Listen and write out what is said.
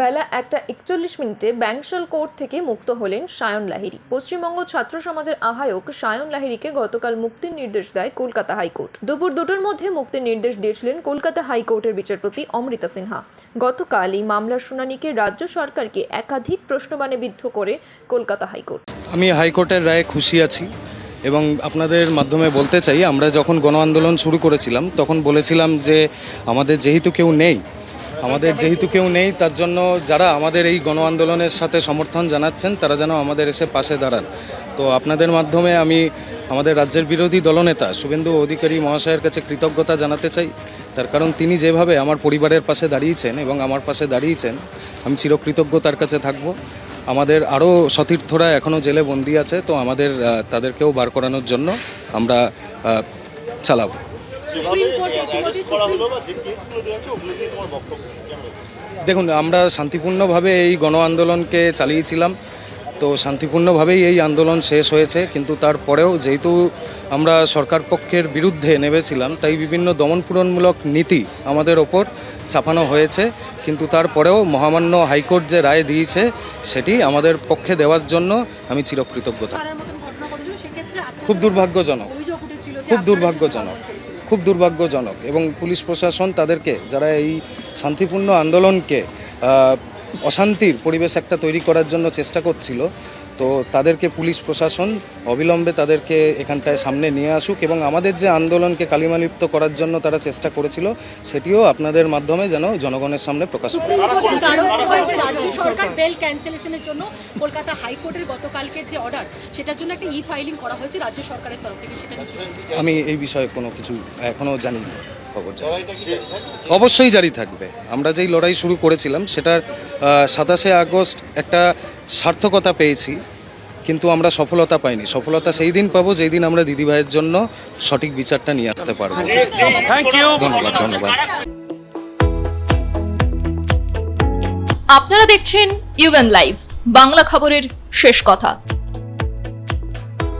বেলা একটা একচল্লিশ মিনিটে ব্যাংশাল কোর্ট থেকে মুক্ত হলেন সায়ন লাহিড়ী। পশ্চিমবঙ্গ ছাত্র সমাজের আহ্বায়ক সায়ন লাহিড়ীকে গতকাল মুক্তির নির্দেশ দেয় কলকাতা হাইকোর্ট। দুপুর দুটোর মধ্যে মুক্তির নির্দেশ দিয়েছিলেন কলকাতা হাইকোর্টের বিচারপতি অমৃতা সিনহা। গতকাল এই মামলার শুনানিকে রাজ্য সরকারকে একাধিক প্রশ্নবাণে বিদ্ধ করে কলকাতা হাইকোর্ট। আমি হাইকোর্টের রায়ে খুশি আছি এবং আপনাদের মাধ্যমে বলতে চাই, আমরা যখন গণ আন্দোলন শুরু করেছিলাম, তখন বলেছিলাম যে আমাদের যেহেতু কেউ নেই আমাদের যেহেতু কেউ নেই, তার জন্য যারা আমাদের এই গণ আন্দোলনের সাথে সমর্থন জানাচ্ছেন, তারা যেন আমাদের এসে পাশে দাঁড়ান। তো আপনাদের মাধ্যমে আমি আমাদের রাজ্যের বিরোধী দলনেতা শুভেন্দু অধিকারী মহাশয়ের কাছে কৃতজ্ঞতা জানাতে চাই। তার কারণ তিনি যেভাবে আমার পরিবারের পাশে দাঁড়িয়েছেন এবং আমার পাশে দাঁড়িয়েছেন, আমি চিরকৃতজ্ঞ তার কাছে থাকব। আমাদের আরও সতীর্থরা এখনও জেলে বন্দি আছে, তো আমাদের তাদেরকেও বার করানোর জন্য আমরা চালাবো। দেখুন আমরা শান্তিপূর্ণভাবে এই গণ আন্দোলনকে চালিয়েছিলাম। তো শান্তিপূর্ণভাবেই এই আন্দোলন শেষ হয়েছে কিন্তু তারপরেও যেহেতু আমরা সরকার পক্ষের বিরুদ্ধে নেমেছিলাম তাই বিভিন্ন দমনপূরণমূলক নীতি আমাদের ওপর ছাপানো হয়েছে। কিন্তু তারপরেও মহামান্য হাইকোর্ট যে রায় দিয়েছে সেটি আমাদের পক্ষে দেওয়ার জন্য আমি চিরকৃতজ্ঞ থাকব। করার মতন ঘটনা ঘটেছিল সেক্ষেত্রে আপনাদের খুব দুর্ভাগ্যজনক। খুব দুর্ভাগ্যজনক। খুব দুর্ভাগ্যজনক এবং পুলিশ প্রশাসন তাদেরকে, যারা এই শান্তিপূর্ণ আন্দোলনকে অশান্তির পরিবেশ একটা তৈরি করার জন্য চেষ্টা করছিল তো তাদেরকে পুলিশ প্রশাসন অবিলম্বে তাদেরকে এখানটায় সামনে নিয়ে আসুক এবং আমাদের যে আন্দোলনকে কালিমালিপ্ত করার জন্য তারা চেষ্টা করেছিল সেটিও আপনাদের মাধ্যমে যেন জনগণের সামনে প্রকাশ করে সুপ্রিম কোর্টের কারণ হয়েছে রাজ্য সরকার বেল ক্যান্সেলেশনের জন্য কলকাতা হাইকোর্টের গতকালকের যে অর্ডার সেটার জন্য একটা ই ফাইলিং করা হয়েছে রাজ্য সরকারের তরফ থেকে সেটা আমি এই বিষয়ে কোনো কিছু এখনও জানি না খবর জানি। না। অবশ্যই জারি থাকবে। আমরা যেই লড়াই শুরু করেছিলাম সেটার সাতাশে আগস্ট একটা সার্থকতা পেয়েছি কিন্তু আমরা সফলতা পাইনি। সফলতা সেই দিন পাবো যেই দিন আমরা দিদিভাইয়ের জন্য সঠিক বিচারটা নিয়ে আসতে পারব। ধন্যবাদ ধন্যবাদ। আপনারা দেখছেন ইউএন লাইভ বাংলা খবরের শেষ কথা।